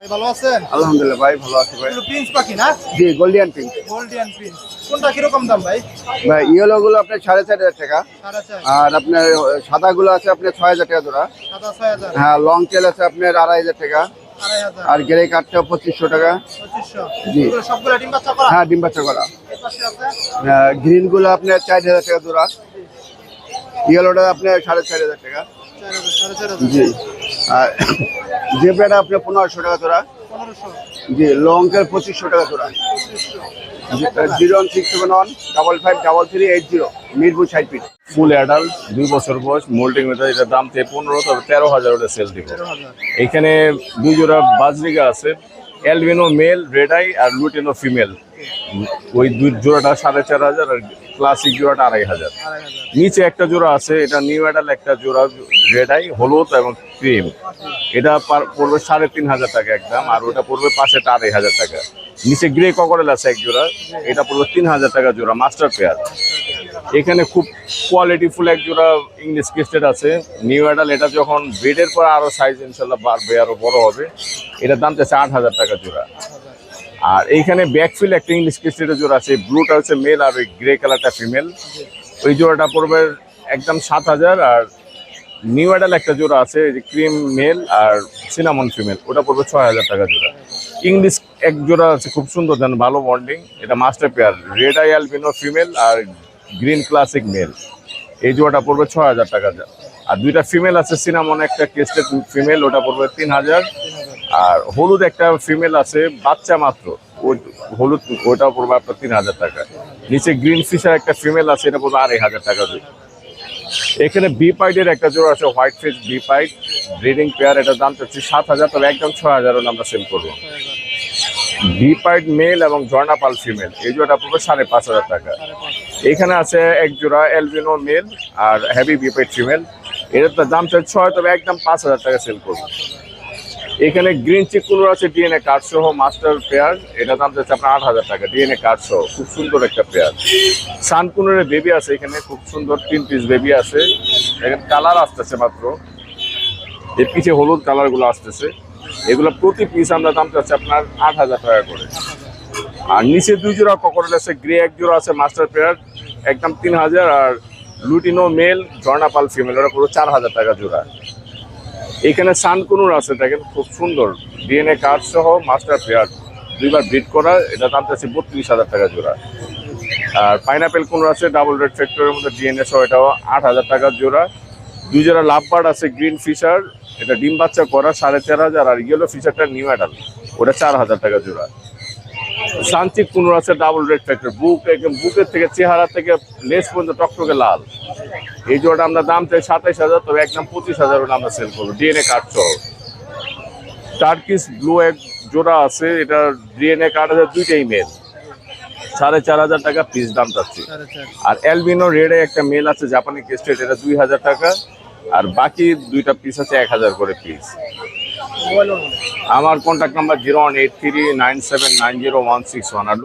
ভাই ভালো আছেন? আলহামদুলিল্লাহ ভাই ভালো আছি ভাই। প্রিন্স পাখি না? জি গোল্ডিয়ান পিঙ্ক গোল্ডিয়ান প্রিন্স কোনটা কীরকম দাম ভাই? ভাই ইয়েলো গুলো আপনার সাড়ে চার হাজার টাকা। আর আপনার সাদা গুলো আছে আপনার ছয় হাজার টাকা জোড়া। হ্যাঁ লং টেল আছে আপনার আড়াই হাজার টাকা। আর গ্রে কাঠটা পঁচিশশো টাকা। জি। ডিম বাচ্চা হ্যাঁ ডিম বাচ্চা করা। এই পাশে আছে? গ্রিনগুলো আপনার চার হাজার টাকা জোড়া। ইয়েলোটা আপনার সাড়ে চার হাজার টাকা। জি। আর জেব্রাটা আপনার পনেরোশো টাকা জোড়া? জি লঙ্কের পঁচিশশো টাকা জোড়া। পঁচিশশো। Zero one six seven one double five double three eight zero Mirpur side পিট ফুল অ্যাডাল্ট দুই বছর বয়স মোল্টিং মেথড এটার দাম থেকে পনেরো তবে তেরো হাজার ওটা সেল দিব। এখানে দুই জোড়া বাজরিগা আছে অ্যালবিনো মেল রেড আই আর লুটিনো ফিমেল ওই দুই জোড়াটা সাড়ে চার হাজার আর ক্লাসিক জোড়াটা আড়াই হাজার। নিচে একটা জোড়া আছে, এটা নিউ অ্যাডাল একটা জোড়া রেড আই হলুদ এবং ক্রিম এটা পড়বে সাড়ে তিন হাজার টাকা একদম, আর ওটা পড়বে পাশেটা আড়াই হাজার টাকা। নিচে গ্রে ককরেল আছে এক জোড়া, এটা পড়বে তিন হাজার টাকা জোড়া মাস্টার পেয়ার এখানে খুব কোয়ালিটিফুল এক জোড়া ইংলিশ ক্রিস্টেড আছে। নিউ অ্যাডাল এটা যখন বেডের পর আরও সাইজ ইনশাল্লাহ বাড়বে, আরও বড় হবে, এটার দাম চাচ্ছে আট হাজার টাকা জোড়া। আর এইখানে ব্যাকফিল একটা ইংলিশ ক্রিস্টেডের জোড়া আছে ব্লুটা হচ্ছে মেল আর ওই গ্রে কালারটা ফিমেল ওই জোড়াটা পড়বে একদম সাত হাজার আর নিউ অ্যাডাল একটা জোড়া আছে ক্রিম মেল আর সিনামন ফিমেল ওটা পড়বে ছয় হাজার টাকা জোড়া। ইংলিশ এক জোড়া আছে, খুব সুন্দর দেন ভালো বন্ডিং এটা master pair red eye albino female আর গ্রিন ক্লাসিক মেল এই জোড়াটা পড়বে ছয় হাজার টাকা আর দুইটা ফিমেল আছে সিনামন একটা কেস্টেড ফিমেল ওটা পড়বে তিন হাজার। আর হলুদ একটা ফিমেল আছে, বাচ্চা মাত্র। হলুদ ওটা পড়বে আপনার তিন হাজার টাকা। নিচে গ্রিন ফিশার একটা ফিমেল আছে, এটা পড়বে আড়াই হাজার টাকা দিয়ে এখানে বি পাইডের একটা জোড়া আছে white face B pied breeding pair এটার দাম চাচ্ছি সাত হাজার, তবে একদম ছয় হাজার হলে আমরা সেল করব। বি পাইড মেল এবং ঝর্ণা পাল ফিমেল এই জোড়াটা পড়বে সাড়ে পাঁচ হাজার টাকা। এখানে আছে এক জোড়া এলভিনো মেল আর হ্যাভি বি পাইড ফিমেল এটার দাম চাচ্ছে ছয়, তবে একদম পাঁচ হাজার টাকা সেল করব। এখানে গ্রিন চিকুলোর আছে ডিএনএ কার্ড সহ মাস্টার পেয়ার এটা দাম যাচ্ছে আপনার আট হাজার টাকা ডিএনএ কার্ড সহ। খুব সুন্দর একটা পেয়ার সানকুনের বেবি আছে এখানে, খুব সুন্দর তিন পিস বেবি আছে। এখানে কালার আসতেছে মাত্র। এর পিছে হলুদ কালারগুলো আসতেছে। এগুলো প্রতি পিস আমরা দাম চাচ্ছি আপনার আট হাজার টাকা করে। আর নিচে দুই জোড়া ককরেল আছে গ্রে এক জোড়া আছে মাস্টার পেয়ার একদম তিন হাজার। আর লুটিনো মেল ঝর্ণাপাল ফিমেল ওরা পুরো চার হাজার টাকা জোড়া। এখানে সানকুনুর আছে, দেখেন, খুব সুন্দর। ডিএনএ কার্ড সহ মাস্টার পেয়ার, দুইবার ব্রিড করা, এটা দাম চাচ্ছে বত্রিশ হাজার টাকা জোড়া। আর পাইনাপেল কুনুর আছে, ডাবল রেড ফ্যাক্টরের মধ্যে ডিএনএ সহ এটাও আট হাজার টাকা জোড়া। দুই জোড়া লাভবার্ড আছে, গ্রিন ফিশার, এটা ডিম বাচ্চা করা সাড়ে চার হাজার, আর ইয়েলো ফিশারটা নিউ অ্যাডাল ওটা চার হাজার টাকা জোড়া। শান্তি কুনুর আছে ডাবল রেড ফ্যাক্টর বুক, একদম বুকের থেকে, চেহারা থেকে, লেস পর্যন্ত টকটকে লাল। এই জোড়াটা আমরা দাম চাই সাতাইশ হাজার তবে একদম পঁচিশ হাজার আমরা সেল করব। ডিএনএ কার্ড সহ। টার্কিস ব্লু এক জোড়া আছে এটা ডিএনএ কার্ড আছে দুইটাই মেল সাড়ে চার হাজার টাকা পিস দাম চাচ্ছি। আর অ্যালবিনো রেডে একটা মেল আছে জাপানি কেস্টেড এটা দুই হাজার টাকা। আর বাকি দুইটা পিস আছে এক হাজার করে পিস আমার contact number zero one eight three nine seven nine zero one six one